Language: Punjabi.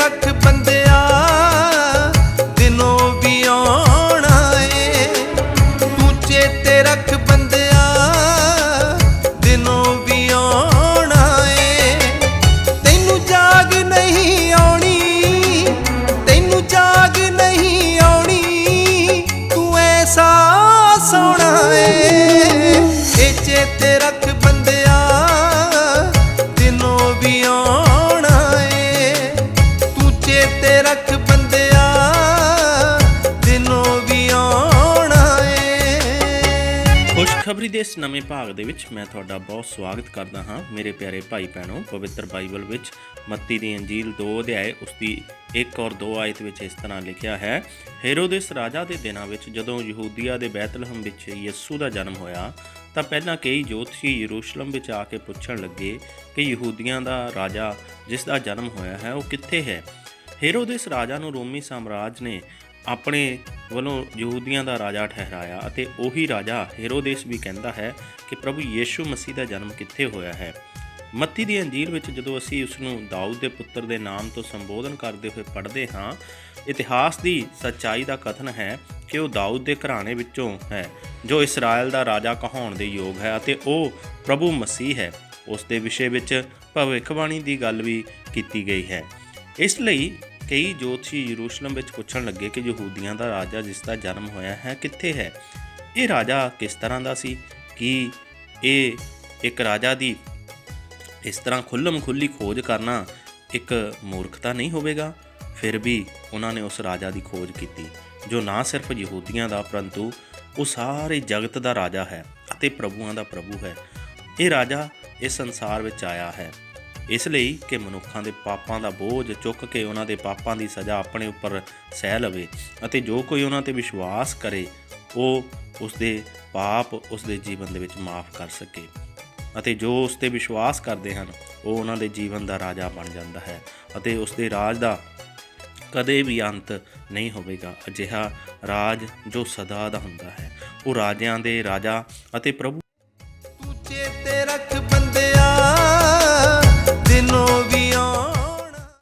ਰੱਖ ਬੰਦਿਆ। ਖੁਸ਼ਖਬਰੀ ਦੇ ਇਸ ਨਵੇਂ ਭਾਗ ਦੇ ਵਿੱਚ ਮੈਂ ਤੁਹਾਡਾ ਬਹੁਤ ਸਵਾਗਤ ਕਰਦਾ ਹਾਂ ਮੇਰੇ ਪਿਆਰੇ ਭਾਈ ਭੈਣੋ, ਪਵਿੱਤਰ ਬਾਈਬਲ ਵਿੱਚ ਮੱਤੀ ਦੀ ਅੰਜੀਲ 2 ਅਧਿਆਏ, ਉਸ ਦੀ 1 ਔਰ 2 ਆਇਤ ਵਿੱਚ ਇਸ ਤਰ੍ਹਾਂ ਲਿਖਿਆ ਹੈ, ਹੈਰੋਦੇਸ ਰਾਜਾ ਦੇ ਦਿਨਾਂ ਵਿੱਚ ਜਦੋਂ ਯਹੂਦੀਆ ਦੇ ਬੈਤਲਹਮ ਵਿੱਚ ਯਿਸੂ ਦਾ ਜਨਮ ਹੋਇਆ, ਤਾਂ ਪਹਿਲਾਂ ਕਈ ਜੋਤਸ਼ੀ ਯਰੂਸ਼ਲਮ ਵਿੱਚ ਆ ਕੇ ਪੁੱਛਣ ਲੱਗੇ ਕਿ ਯਹੂਦੀਆਂ ਦਾ ਰਾਜਾ ਜਿਸ ਦਾ ਜਨਮ ਹੋਇਆ ਹੈ, ਉਹ ਕਿੱਥੇ ਹੈ? ਹੈਰੋਦੇਸ ਰਾਜਾ ਨੂੰ ਰੋਮੀ ਸਾਮਰਾਜ ਨੇ ਆਪਣੇ ਵੱਲੋਂ ਯਹੂਦੀਆਂ ਦਾ ਰਾਜਾ ਠਹਿਰਾਇਆ ਅਤੇ ਉਹੀ ਰਾਜਾ ਹੈਰੋਦੇਸ ਵੀ ਕਹਿੰਦਾ ਹੈ ਕਿ ਪ੍ਰਭੂ ਯੀਸ਼ੂ ਮਸੀਹ ਦਾ ਜਨਮ ਕਿੱਥੇ ਹੋਇਆ ਹੈ। ਮੱਤੀ ਦੀ ਅੰਜੀਲ ਵਿੱਚ ਜਦੋਂ ਅਸੀਂ ਉਸ ਨੂੰ ਦਾਊਦ ਦੇ ਪੁੱਤਰ ਦੇ ਨਾਮ ਤੋਂ ਸੰਬੋਧਨ ਕਰਦੇ ਹੋਏ ਪੜ੍ਹਦੇ ਹਾਂ, ਇਤਿਹਾਸ ਦੀ ਸੱਚਾਈ ਦਾ ਕਥਨ ਹੈ ਕਿ ਉਹ ਦਾਊਦ ਦੇ ਘਰਾਣੇ ਵਿੱਚੋਂ ਹੈ, ਜੋ ਇਸਰਾਇਲ ਦਾ ਰਾਜਾ ਕਹਾਉਣ ਦੇ ਯੋਗ ਹੈ ਅਤੇ ਉਹ ਪ੍ਰਭੂ ਮਸੀਹ ਹੈ। ਉਸ ਦੇ ਵਿਸ਼ੇ ਵਿੱਚ ਭਵਿੱਖਬਾਣੀ ਦੀ ਗੱਲ ਵੀ ਕੀਤੀ ਗਈ ਹੈ। ਇਸ ਲਈ ਕਈ ਜੋਤਸ਼ੀ ਯਰੂਸ਼ਲਮ ਵਿੱਚ ਪੁੱਛਣ ਲੱਗੇ ਕਿ ਯਹੂਦੀਆਂ ਦਾ ਰਾਜਾ ਜਿਸ ਦਾ ਜਨਮ ਹੋਇਆ ਹੈ ਕਿੱਥੇ ਹੈ? ਇਹ ਰਾਜਾ ਕਿਸ ਤਰ੍ਹਾਂ ਦਾ ਸੀ? ਕਿ ਇਹ ਇੱਕ ਰਾਜਾ ਦੀ ਇਸ ਤਰ੍ਹਾਂ ਖੁੱਲਮ ਖੁੱਲੀ ਖੋਜ ਕਰਨਾ ਇੱਕ ਮੂਰਖਤਾ ਨਹੀਂ ਹੋਵੇਗਾ? ਫਿਰ ਵੀ ਉਹਨਾਂ ਨੇ ਉਸ ਰਾਜਾ ਦੀ ਖੋਜ ਕੀਤੀ, ਜੋ ਨਾ ਸਿਰਫ ਯਹੂਦੀਆਂ ਦਾ ਪਰੰਤੂ ਉਹ ਸਾਰੇ ਜਗਤ ਦਾ ਰਾਜਾ ਹੈ ਅਤੇ ਪ੍ਰਭੂਆਂ ਦਾ ਪ੍ਰਭੂ ਹੈ। ਇਹ ਰਾਜਾ ਇਸ ਸੰਸਾਰ ਵਿੱਚ ਆਇਆ ਹੈ। ਇਸ ਲਈ ਕਿ ਮਨੁੱਖਾਂ ਦੇ ਪਾਪਾਂ ਦਾ ਬੋਝ ਚੁੱਕ ਕੇ ਉਹਨਾਂ ਦੇ ਪਾਪਾਂ ਦੀ ਸਜ਼ਾ ਆਪਣੇ ਉੱਪਰ ਸਹਿ ਲਵੇ ਅਤੇ ਜੋ ਕੋਈ ਉਹਨਾਂ ਤੇ ਵਿਸ਼ਵਾਸ ਕਰੇ, ਉਹ ਉਸ ਦੇ ਪਾਪ ਉਸ ਦੇ ਜੀਵਨ ਦੇ ਵਿੱਚ ਮਾਫ ਕਰ ਸਕੇ ਅਤੇ ਜੋ ਉਸ ਤੇ ਵਿਸ਼ਵਾਸ ਕਰਦੇ ਹਨ, ਉਹ ਉਹਨਾਂ ਦੇ ਜੀਵਨ ਦਾ ਰਾਜਾ ਬਣ ਜਾਂਦਾ ਹੈ ਅਤੇ ਉਸ ਦੇ ਰਾਜ ਦਾ ਕਦੇ ਵੀ ਅੰਤ ਨਹੀਂ ਹੋਵੇਗਾ। ਅਜਿਹਾ ਰਾਜ ਜੋ ਸਦਾ ਦਾ ਹੁੰਦਾ ਹੈ। ਉਹ ਰਾਜਿਆਂ ਦੇ ਰਾਜਾ ਅਤੇ ਪ੍ਰਭੂ